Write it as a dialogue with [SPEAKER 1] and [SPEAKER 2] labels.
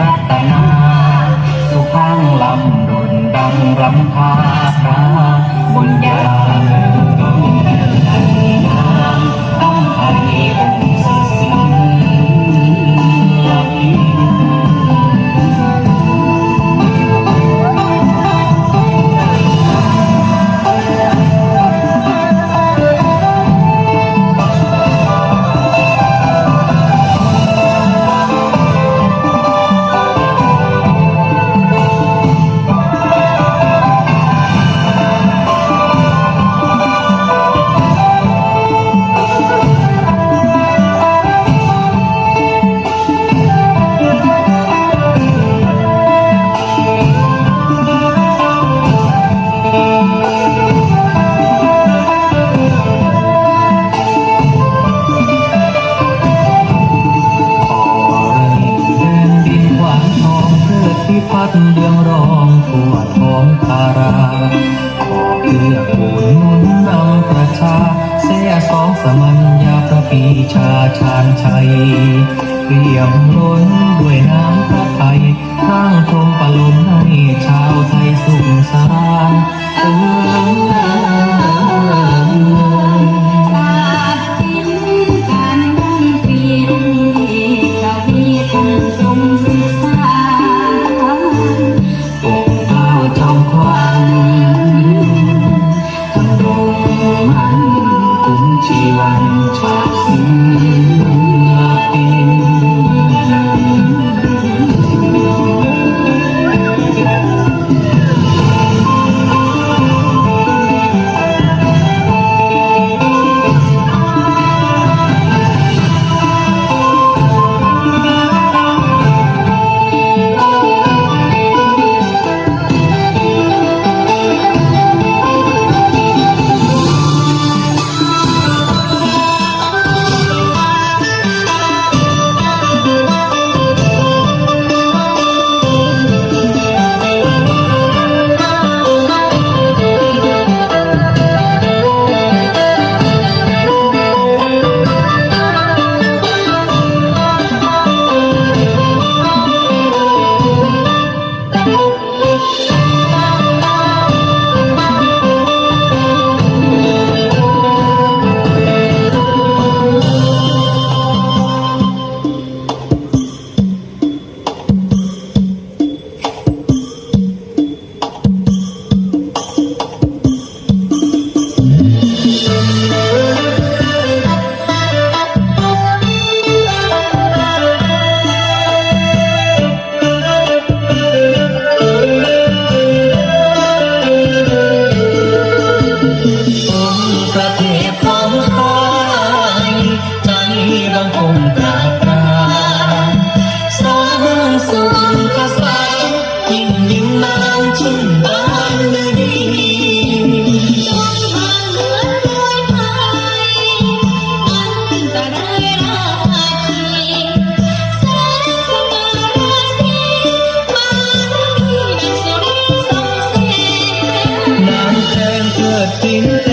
[SPEAKER 1] รัตนา สุขังลำดุนดังรำพาบุญญา หนุนนำประชา เสียสองสมัญญาพระปีชาชานชัยเปี่ยมล้นด้วยน้ำพระไทยสร้า
[SPEAKER 2] งทง
[SPEAKER 1] ปลุมนา วันจากสิ้ Thank you.